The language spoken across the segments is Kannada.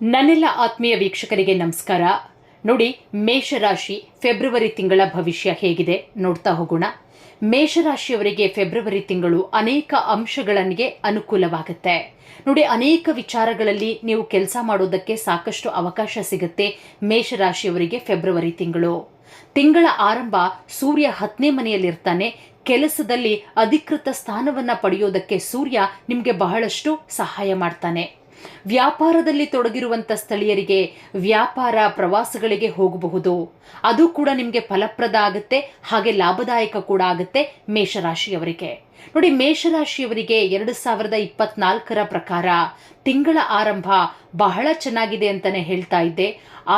ನನ್ನೆಲ್ಲ ಆತ್ಮೀಯ ವೀಕ್ಷಕರಿಗೆ ನಮಸ್ಕಾರ. ನೋಡಿ, ಮೇಷರಾಶಿ ಫೆಬ್ರವರಿ ತಿಂಗಳ ಭವಿಷ್ಯ ಹೇಗಿದೆ ನೋಡ್ತಾ ಹೋಗೋಣ. ಮೇಷರಾಶಿಯವರಿಗೆ ಫೆಬ್ರವರಿ ತಿಂಗಳು ಅನೇಕ ಅಂಶಗಳಿಗೆ ಅನುಕೂಲವಾಗುತ್ತೆ. ನೋಡಿ, ಅನೇಕ ವಿಚಾರಗಳಲ್ಲಿ ನೀವು ಕೆಲಸ ಮಾಡೋದಕ್ಕೆ ಸಾಕಷ್ಟು ಅವಕಾಶ ಸಿಗುತ್ತೆ ಮೇಷರಾಶಿಯವರಿಗೆ ಫೆಬ್ರವರಿ ತಿಂಗಳು. ತಿಂಗಳ ಆರಂಭ ಸೂರ್ಯ ಹತ್ತನೇ ಮನೆಯಲ್ಲಿರ್ತಾನೆ. ಕೆಲಸದಲ್ಲಿ ಅಧಿಕೃತ ಸ್ಥಾನವನ್ನ ಪಡೆಯೋದಕ್ಕೆ ಸೂರ್ಯ ನಿಮಗೆ ಬಹಳಷ್ಟು ಸಹಾಯ ಮಾಡ್ತಾನೆ. ವ್ಯಾಪಾರದಲ್ಲಿ ತೊಡಗಿರುವಂಥ ಸ್ಥಳೀಯರಿಗೆ ವ್ಯಾಪಾರ ಪ್ರವಾಸಗಳಿಗೆ ಹೋಗಬಹುದು. ಅದು ಕೂಡ ನಿಮಗೆ ಫಲಪ್ರದ ಆಗುತ್ತೆ, ಹಾಗೆ ಲಾಭದಾಯಕ ಕೂಡ ಆಗುತ್ತೆ ಮೇಷರಾಶಿಯವರಿಗೆ. ನೋಡಿ, ಮೇಷರಾಶಿಯವರಿಗೆ ಎರಡು ಸಾವಿರದ ಇಪ್ಪತ್ನಾಲ್ಕರ ಪ್ರಕಾರ ತಿಂಗಳ ಆರಂಭ ಬಹಳ ಚೆನ್ನಾಗಿದೆ ಅಂತಾನೆ ಹೇಳ್ತಾ ಇದ್ದೆ.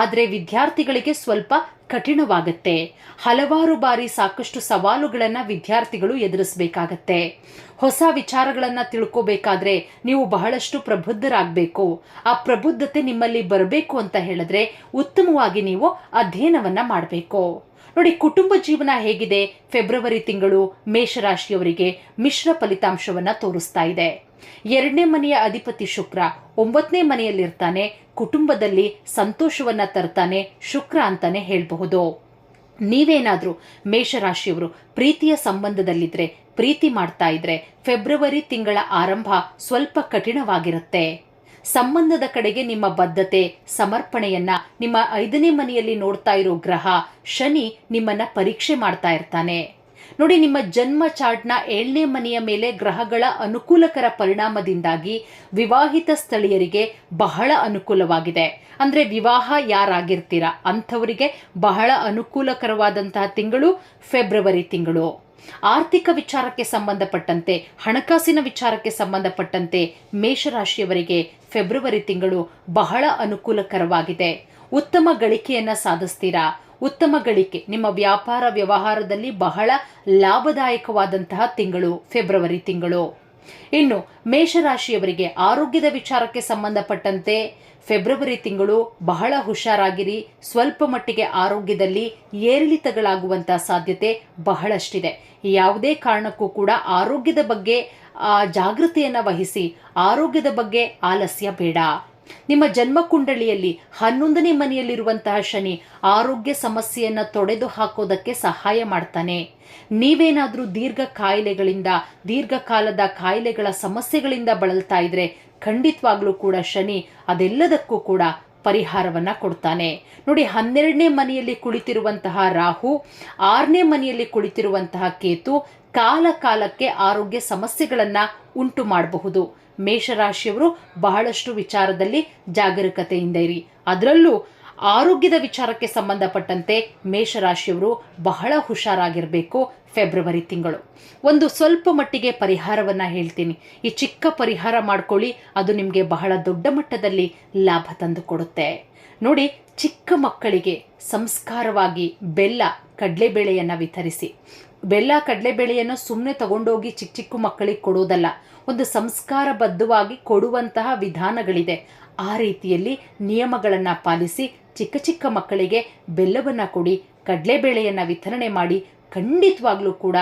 ಆದರೆ ವಿದ್ಯಾರ್ಥಿಗಳಿಗೆ ಸ್ವಲ್ಪ ಕಠಿಣವಾಗುತ್ತೆ. ಹಲವಾರು ಬಾರಿ ಸಾಕಷ್ಟು ಸವಾಲುಗಳನ್ನು ವಿದ್ಯಾರ್ಥಿಗಳು ಎದುರಿಸಬೇಕಾಗತ್ತೆ. ಹೊಸ ವಿಚಾರಗಳನ್ನು ತಿಳ್ಕೋಬೇಕಾದ್ರೆ ನೀವು ಬಹಳಷ್ಟು ಪ್ರಬುದ್ಧರಾಗಬೇಕು. ಆ ಪ್ರಬುದ್ಧತೆ ನಿಮ್ಮಲ್ಲಿ ಬರಬೇಕು ಅಂತ ಹೇಳಿದ್ರೆ ಉತ್ತಮವಾಗಿ ನೀವು ಅಧ್ಯಯನವನ್ನ ಮಾಡಬೇಕು. ನೋಡಿ, ಕುಟುಂಬ ಜೀವನ ಹೇಗಿದೆ? ಫೆಬ್ರವರಿ ತಿಂಗಳು ಮೇಷರಾಶಿಯವರಿಗೆ ಮಿಶ್ರ ಫಲಿತಾಂಶವನ್ನು ತೋರಿಸ್ತಾ ಇದೆ. ಎರಡನೇ ಮನೆಯ ಅಧಿಪತಿ ಶುಕ್ರ ಒಂಬತ್ತನೇ ಮನೆಯಲ್ಲಿರ್ತಾನೆ, ಕುಟುಂಬದಲ್ಲಿ ಸಂತೋಷವನ್ನ ತರ್ತಾನೆ ಶುಕ್ರ ಅಂತಾನೆ ಹೇಳಬಹುದು. ನೀವೇನಾದರೂ ಮೇಷರಾಶಿಯವರು ಪ್ರೀತಿಯ ಸಂಬಂಧದಲ್ಲಿದ್ದರೆ ಪ್ರೀತಿ ಮಾಡ್ತಾ ಇದ್ರೆ, ಫೆಬ್ರವರಿ ತಿಂಗಳ ಆರಂಭ ಸ್ವಲ್ಪ ಕಠಿಣವಾಗಿರುತ್ತೆ. ಸಂಬಂಧದ ಕಡೆಗೆ ನಿಮ್ಮ ಬದ್ಧತೆ, ಸಮರ್ಪಣೆಯನ್ನ ನಿಮ್ಮ ಐದನೇ ಮನೆಯಲ್ಲಿ ನೋಡ್ತಾ ಇರೋ ಗ್ರಹ ಶನಿ ನಿಮ್ಮನ್ನ ಪರೀಕ್ಷೆ ಮಾಡ್ತಾ ಇರ್ತಾನೆ. ನೋಡಿ, ನಿಮ್ಮ ಜನ್ಮ ಚಾರ್ಟ್ನ ಏಳನೇ ಮನೆಯ ಮೇಲೆ ಗ್ರಹಗಳ ಅನುಕೂಲಕರ ಪರಿಣಾಮದಿಂದಾಗಿ ವಿವಾಹಿತ ಸ್ಥಳೀಯರಿಗೆ ಬಹಳ ಅನುಕೂಲವಾಗಿದೆ. ಅಂದ್ರೆ ವಿವಾಹ ಯಾರಾಗಿರ್ತೀರಾ? ಅಂಥವರಿಗೆ ಬಹಳ ಅನುಕೂಲಕರವಾದಂತಹ ತಿಂಗಳು ಫೆಬ್ರವರಿ ತಿಂಗಳು. ಆರ್ಥಿಕ ವಿಚಾರಕ್ಕೆ ಸಂಬಂಧಪಟ್ಟಂತೆ, ಹಣಕಾಸಿನ ವಿಚಾರಕ್ಕೆ ಸಂಬಂಧಪಟ್ಟಂತೆ ಮೇಷರಾಶಿಯವರಿಗೆ ಫೆಬ್ರವರಿ ತಿಂಗಳು ಬಹಳ ಅನುಕೂಲಕರವಾಗಿದೆ. ಉತ್ತಮ ಗಳಿಕೆಯನ್ನ ಸಾಧಿಸ್ತೀರಾ? ಉತ್ತಮ ಗಳಿಕೆ. ನಿಮ್ಮ ವ್ಯಾಪಾರ ವ್ಯವಹಾರದಲ್ಲಿ ಬಹಳ ಲಾಭದಾಯಕವಾದಂತಹ ತಿಂಗಳು, ಫೆಬ್ರವರಿ ತಿಂಗಳು. ಇನ್ನು, ಮೇಷರಾಶಿಯವರಿಗೆ ಆರೋಗ್ಯದ ವಿಚಾರಕ್ಕೆ ಸಂಬಂಧಪಟ್ಟಂತೆ ಫೆಬ್ರವರಿ ತಿಂಗಳು ಬಹಳ ಹುಷಾರಾಗಿರಿ. ಸ್ವಲ್ಪ ಮಟ್ಟಿಗೆ ಆರೋಗ್ಯದಲ್ಲಿ ಏರಿಳಿತಗಳಾಗುವಂತಹ ಸಾಧ್ಯತೆ ಬಹಳಷ್ಟಿದೆ. ಯಾವುದೇ ಕಾರಣಕ್ಕೂ ಕೂಡ ಆರೋಗ್ಯದ ಬಗ್ಗೆ ಜಾಗೃತಿಯನ್ನು ವಹಿಸಿ, ಆರೋಗ್ಯದ ಬಗ್ಗೆ ಆಲಸ್ಯ ಬೇಡ. ನಿಮ್ಮ ಜನ್ಮ ಕುಂಡಳಿಯಲ್ಲಿ ಹನ್ನೊಂದನೇ ಮನೆಯಲ್ಲಿರುವಂತಹ ಶನಿ ಆರೋಗ್ಯ ಸಮಸ್ಯೆಯನ್ನು ತೊಡೆದು ಹಾಕೋದಕ್ಕೆ ಸಹಾಯ ಮಾಡ್ತಾನೆ. ನೀವೇನಾದರೂ ದೀರ್ಘ ಕಾಯಿಲೆಗಳಿಂದ, ದೀರ್ಘಕಾಲದ ಕಾಯಿಲೆಗಳ ಸಮಸ್ಯೆಗಳಿಂದ ಬಳಲ್ತಾ ಇದ್ರೆ ಖಂಡಿತವಾಗ್ಲೂ ಕೂಡ ಶನಿ ಅದೆಲ್ಲದಕ್ಕೂ ಕೂಡ ಪರಿಹಾರವನ್ನ ಕೊಡ್ತಾನೆ. ನೋಡಿ, ಹನ್ನೆರಡನೇ ಮನೆಯಲ್ಲಿ ಕುಳಿತಿರುವಂತಹ ರಾಹು, ಆರನೇ ಮನೆಯಲ್ಲಿ ಕುಳಿತಿರುವಂತಹ ಕೇತು ಕಾಲ ಕಾಲಕ್ಕೆ ಆರೋಗ್ಯ ಸಮಸ್ಯೆಗಳನ್ನ ಉಂಟು ಮಾಡಬಹುದು. ಮೇಷರಾಶಿಯವರು ಬಹಳಷ್ಟು ವಿಚಾರದಲ್ಲಿ ಜಾಗರೂಕತೆಯಿಂದ ಇರಿ. ಅದರಲ್ಲೂ ಆರೋಗ್ಯದ ವಿಚಾರಕ್ಕೆ ಸಂಬಂಧಪಟ್ಟಂತೆ ಮೇಷರಾಶಿಯವರು ಬಹಳ ಹುಷಾರಾಗಿರಬೇಕು ಫೆಬ್ರವರಿ ತಿಂಗಳು. ಒಂದು ಸ್ವಲ್ಪ ಮಟ್ಟಿಗೆ ಪರಿಹಾರವನ್ನ ಹೇಳ್ತೀನಿ. ಈ ಚಿಕ್ಕ ಪರಿಹಾರ ಮಾಡ್ಕೊಳ್ಳಿ, ಅದು ನಿಮಗೆ ಬಹಳ ದೊಡ್ಡ ಮಟ್ಟದಲ್ಲಿ ಲಾಭ ತಂದು ಕೊಡುತ್ತೆ ನೋಡಿ, ಚಿಕ್ಕ ಮಕ್ಕಳಿಗೆ ಸಂಸ್ಕಾರವಾಗಿ ಬೆಲ್ಲ, ಕಡಲೆಬೇಳೆಯನ್ನು ವಿತರಿಸಿ. ಬೆಲ್ಲ, ಕಡಲೆಬೇಳೆಯನ್ನು ಸುಮ್ಮನೆ ತಗೊಂಡೋಗಿ ಚಿಕ್ಕ ಚಿಕ್ಕ ಮಕ್ಕಳಿಗೆ ಕೊಡೋದಲ್ಲ, ಒಂದು ಸಂಸ್ಕಾರಬದ್ಧವಾಗಿ ಕೊಡುವಂತಹ ವಿಧಾನಗಳಿದೆ. ಆ ರೀತಿಯಲ್ಲಿ ನಿಯಮಗಳನ್ನು ಪಾಲಿಸಿ ಚಿಕ್ಕ ಚಿಕ್ಕ ಮಕ್ಕಳಿಗೆ ಬೆಲ್ಲವನ್ನು ಕೊಡಿ, ಕಡಲೆಬೇಳೆಯನ್ನು ವಿತರಣೆ ಮಾಡಿ ಖಂಡಿತವಾಗ್ಲೂ ಕೂಡ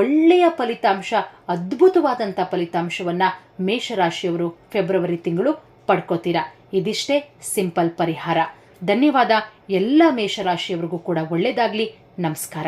ಒಳ್ಳೆಯ ಫಲಿತಾಂಶ ಅದ್ಭುತವಾದಂಥ ಫಲಿತಾಂಶವನ್ನು ಮೇಷರಾಶಿಯವರು ಫೆಬ್ರವರಿ ತಿಂಗಳು ಪಡ್ಕೋತೀರಾ. ಇದಿಷ್ಟೇ ಸಿಂಪಲ್ ಪರಿಹಾರ. ಧನ್ಯವಾದ. ಎಲ್ಲ ಮೇಷರಾಶಿಯವರಿಗೂ ಕೂಡ ಒಳ್ಳೆಯದಾಗಲಿ ನಮಸ್ಕಾರ.